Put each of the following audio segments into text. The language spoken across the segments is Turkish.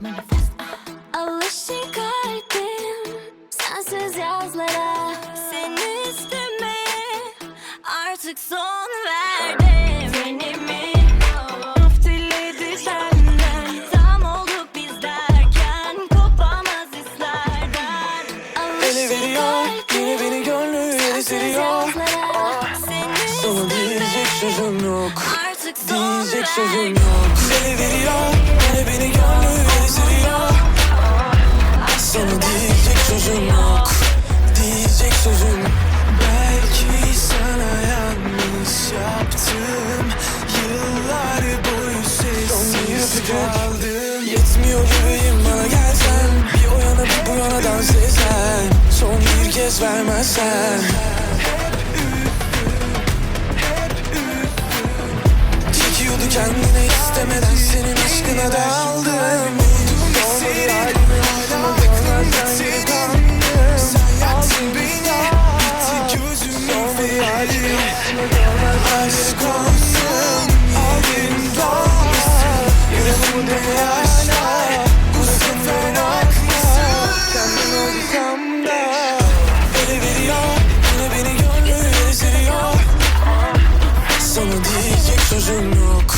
manifest. Alışık kalbim sensiz yazlara seni istemeye artık son verdim. Of diledi senden tam olduk biz derken kopamaz hislerden. Ele veriyor, yine beni gönlü yere seriyor Sana diyecek sözüm yok. Artık son Diyecek sözüm verdim. yok. Ele yok. Diyecek sözüm Belki sana yanlış yaptım. Yıllar boyu sessiz kaldım. Yetmiyor yüreğim bana gelsen. Bir o yana bir bu yana dans etsen. Son bir kez vermezsen Aşk olsun elimden Yüreğimde yaşlar Bu sefer akmasın Kendim olsam da yine beni gönlü yere seriyor sana diyecek sözüm yok.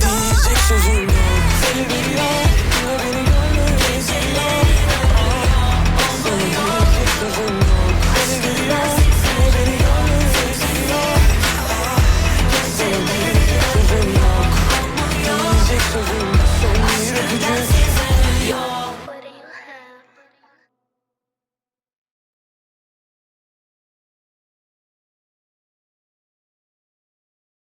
Diyecek sözüm yok. Ele veriyor